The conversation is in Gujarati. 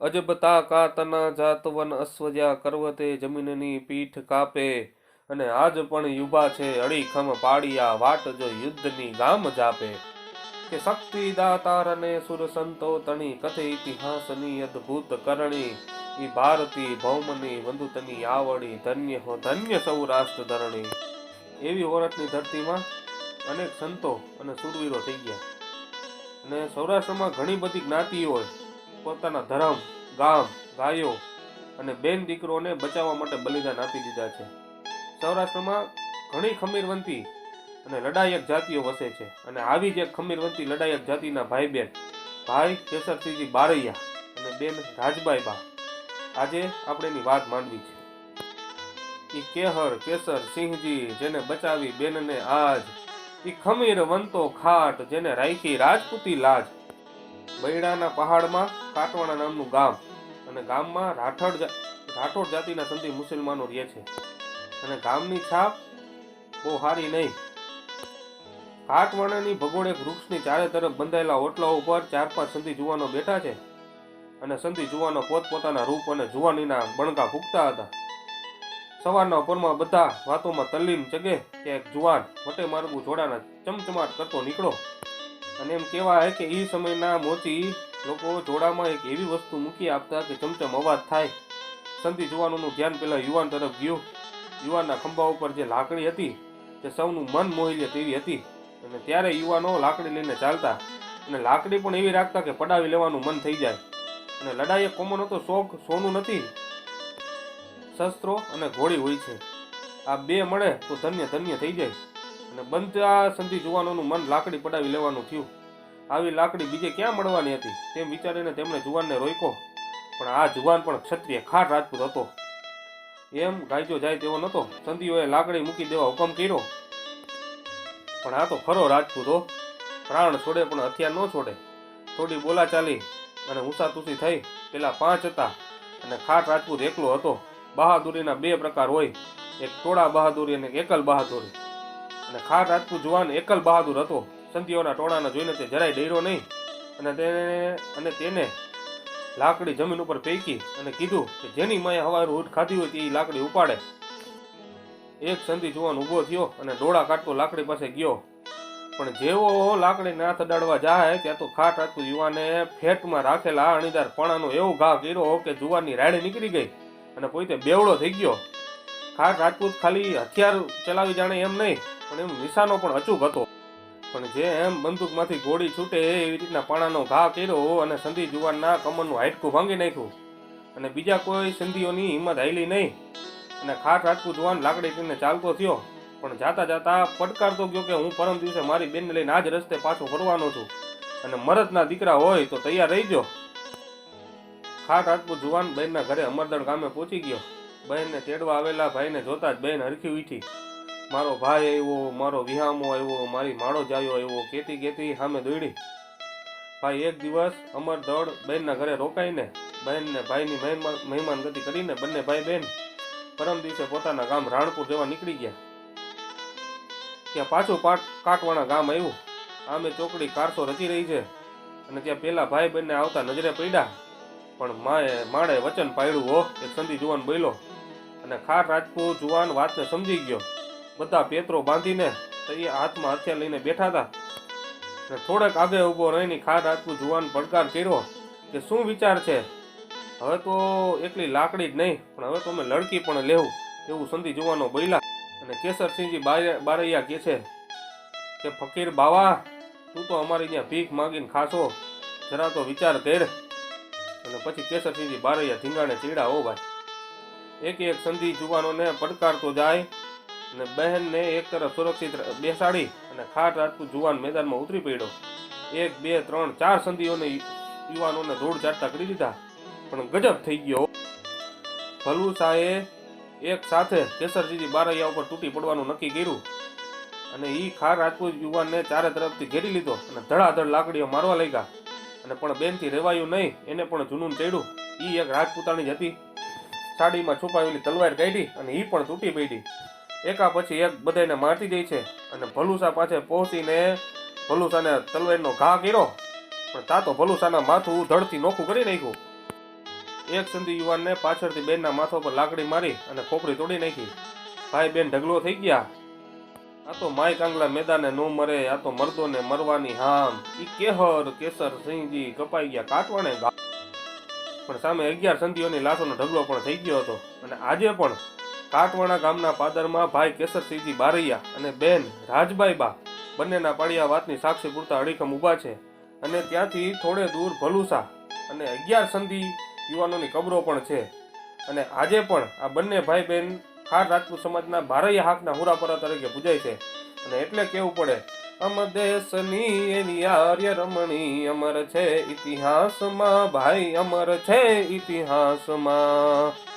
અજબતા કાતના જાતવન અશ્વજા કરવતે જમીનની પીઠ કાપે. અને આજ પણ યુભા છે, અડીખમ પાડિયા વાટ જો યુદ્ધની ગામ જાપે. કે શક્તિ દાતારને સુર સંતો તણી, કથે ઇતિહાસની અદ્ભુત કરણી. ઈ ભારતી ભૌમની વંદુતની આવડી ધન્ય હો ધન્ય સૌરાષ્ટ્ર ધરણી. એવી ઓરતની ધરતીમાં અનેક સંતો અને સુરવીરો થઈ ગયા. અને સૌરાષ્ટ્રમાં ઘણી બધી જ્ઞાતિઓ પોતાના ધર્મ, ગામ, ગાયો અને બેન દીકરોને બચાવવા માટે બલિદાન આપી દીધા છે. સૌરાષ્ટ્રમાં ઘણી ખમીરવંતી અને લડાયક જાતિઓ વસે છે અને આવી જ એક ખમીરવંતી લડાયક જાતિના ભાઈ બેન ભાઈ કેસરસિંહજી બારૈયા અને બેન રાજબાઈ બા. આજે આપણે એની વાત માંડવી છે. એ કેહર, કેસર, સિંહજી જેને બચાવી બેનને આજ એ ખમીર વંતો ખાટ જેને રાખી રાજપૂતી લાજ બૈડાના પહાડમાં કાટવાણા નામનું ગામ અને ગામમાં રાઠોડ રાઠોડ જાતિના સંધિ મુસલમાનો રહે છે. અને ગામની છાપ બહુ સારી નહીં. કાટવાણાની ભગોળ એક વૃક્ષની ચારે તરફ બંધાયેલા ઓટલા ઉપર ચાર પાંચ સંધિ જુવાનો બેઠા છે અને સંધિ જુવાનો પોતપોતાના રૂપ અને જુવાનીના બણકા ફૂંકતા હતા. સવારના પરમાં બધા વાતોમાં તલ્લીન જગે કે એક જુવાન વટે માર્ગું જોડાના ચમચમાટ કરતો નીકળો અને એમ કહેવાય કે એ સમયના મોચી લોકો જોડામાં એક એવી વસ્તુ મૂકી આપતા કે ચમચમ અવાજ થાય. સંધિ જુવાનોનું ધ્યાન પેલા યુવાન તરફ ગયું. યુવાનના ખંભા ઉપર જે લાકડી હતી, તે સૌનું મન મોહી લે તેવી હતી. અને ત્યારે યુવાનો લાકડી લઈને ચાલતા. અને લાકડી પણ એવી રાખતા કે પડાવી લેવાનું મન થઈ જાય. અને લડાઈ એક કોમન હતો શોખ, સોનું નથી. શસ્ત્રો અને ઘોડી હોય છે. આ બે મળે તો ધન્ય ધન્ય થઈ જાય. અને બનતા સંધિ જુવાનોનું મન લાકડી પડાવી લેવાનું થયું. આવી લાકડી બીજે ક્યાં મળવાની હતી? તેમ વિચારીને તેમણે જુવાનને રોક્યો. પણ આ જુવાન પણ ક્ષત્રિય ખાટ રાજપૂત હતો. એમ ગાયજો જાય તેવો નહોતો. સંધિઓએ લાકડી મૂકી દેવા હુકમ કર્યો. પણ આ તો ખરો રાજપૂત પ્રાણ છોડે પણ હથિયાર ન છોડે. થોડી બોલા ચાલી અને ઊંસાતુસી થઈ. પેલા પાંચ હતા અને ખાટ રાજપૂત એકલો હતો. બહાદુરીના બે પ્રકાર હોય. એક ટોળા બહાદુરી અને એકલ બહાદુરી. અને ખાટ રાજપૂત જુવાન એકલ બહાદુર હતો. સંધિઓના ટોળાને જોઈને તે જરાય ડેરો નહીં. અને તેને અને તેને લાકડી જમીન ઉપર ફેંકી અને કીધું કે જેની માએ હવાર ઊંટ ખાધી હોય તે લાકડી ઉપાડે. એક સંધિ જુવાન ઊભો થયો અને ડોળા કાઢતો લાકડી પાસે ગયો. પણ જેવો લાકડી નાથ અડાડવા જાય ત્યાં તો ખાટ રાજપૂત યુવાને ફેટમાં રાખેલા અણીદાર પણાનો એવો ઘા કર્યો કે જુવાનની રાડે નીકળી ગઈ અને પોતે બેવડો થઈ ગયો. ખાટ રાજપૂત ખાલી હથિયાર ચલાવી જાણે એમ નહીં. પણ એમ નિશાનો પણ અચૂક હતો. પણ જે એમ બંદૂકમાંથી ગોળી છૂટે એવી રીતના પાણાનો ઘા કર્યો અને સંધિ જુવાનના કમરનું હાડકું ભાંગી નાખ્યું. અને બીજા કોઈ સંધિઓની હિંમત હાલી નહીં. અને ખાટ રાજપૂત જુવાન લાકડી કરીને ચાલતો થયો. પણ જાતા જાતા પડકારતો ગયો કે હું પરમ દિવસે મારી બેનને લઈને આ જ રસ્તે પાછો ફરવાનો છું. અને મરદના દીકરા હોય તો તૈયાર રહીજો ખાટ રાજપૂત જુવાન બહેનના ઘરે અમરદળ ગામે પહોંચી ગયો. બહેનને તેડવા આવેલા ભાઈને જોતા જ બહેન હરખી ઉઠી. મારો ભાઈ આવ્યો, મારો વિહામો આવ્યો, મારી માળો જાયો આવ્યો, કેતી કેતી સામે દોડી ભાઈ, એક દિવસ અમર દળ બહેનના ઘરે રોકાઈને, બહેનને ભાઈની મહેમાન ગતિ કરીને બંને ભાઈ બહેન પરમ દિવસે પોતાના ગામ રાણપુર જવા નીકળી ગયા. ત્યાં પાછું પાટ કાટવાણા ગામ આવ્યું. આમે ચોકડી કારસો રચી રહી છે અને ત્યાં પેલા ભાઈ બહેનને આવતા નજરે પડ્યા. પણ માએ માળે વચન પાડ્યું હો, એક સંધિ જુવાન બોલ્યો અને ખાર રાજપૂત જુવાન વાતને સમજી ગયો. બધા પેતરો બાંધીને તૈયાર હાથમાં હથિયાર લઈને બેઠા હતા. અને થોડેક આગળ ઊભો રહીને ખાટ આટલું જુવાન પડકાર કર્યો કે શું વિચાર છે? હવે તો એકલી લાકડી જ નહીં, પણ હવે તો અમે લડકી પણ લેવું, એવું સંધિ જુવાનો બોલ્યા અને કેસરસિંહજી બારે- બારૈયા કહે છે કે, ફકીર બાવા, તું તો અમારી ત્યાં ભીખ માગીને ખાશો, જરા તો વિચાર કર અને પછી કેસરસિંહજી બારૈયા ધીંગાણે ચીડા હો ભાઈ એક એક સંધિ જુવાનોને પડકારતો જાય અને બહેનને એક તરફ સુરક્ષિત બેસાડી અને ખાટ રાજપૂત જુવાન મેદાનમાં ઉતરી પડ્યો. એક, બે, ત્રણ, ચાર સંધિઓને યુવાનોને ધૂળ ચાટતા કરી દીધા. પણ ગજબ થઈ ગયો. ભલુસાએ એક સાથે કેસરજીની બારૈયા ઉપર તૂટી પડવાનું નક્કી કર્યું. અને એ ખાર રાજપૂત યુવાનને ચારે તરફથી ઘેરી લીધો અને ધડાધડ લાકડીઓ મારવા લાગ્યા. અને પણ બેનથી રેવાયું નહીં, એને પણ જુનૂન ચડ્યું. એ એક રાજપૂતાણી જ હતી. સાડીમાં છુપાવેલી તલવાર કાઢી અને એ પણ તૂટી પડી. એકા પછી એક બધાને મારતી જાય છે અને ભલુસા પાસે પહોંચીને ભલુસાને તલવારનો ઘા કર્યો. પણ તા તો ભલુસાના માથું ધડથી નોખું કરી નાખ્યું. એક સંધિ યુવાનને પાછળથી બેનના માથા પર લાકડી મારી અને ખોપડી તોડી નાખી. ભાઈ બેન ઢગલો થઈ ગયા. આ તો માય કાંગલા મેદાને નો મરે, આ તો મર્દોને મરવાની હામ. ઈ કેહર, કેસર, સિંહજી કપાઈ ગયા કાટવાણે ગા પણ સામે અગિયાર સંધિઓની લાશોનો ઢગલો પણ થઈ ગયો હતો. અને આજે પણ કાટવાણા ગામના પાદરમાં ભાઈ કેસરસિંહજી બારૈયા અને બેન રાજબાઈ બા બંનેના પાળિયા વાતની સાક્ષી પૂરતા અડીખમ ઊભા છે અને ત્યાંથી થોડે દૂર ભલુસા અને અગિયાર સંધિ યુવાનોની કબરો પણ છે. અને આજે પણ આ બંને ભાઈ બહેન ખાર રાજપૂત સમાજના ભારૈયા હાકના હુરાપરા તરીકે પૂજાય છે. અને એટલે કહેવું પડે, અમ દેશની એની આર્ય રમણી અમર છે ઇતિહાસમાં, ભાઈ અમર છે ઇતિહાસમાં.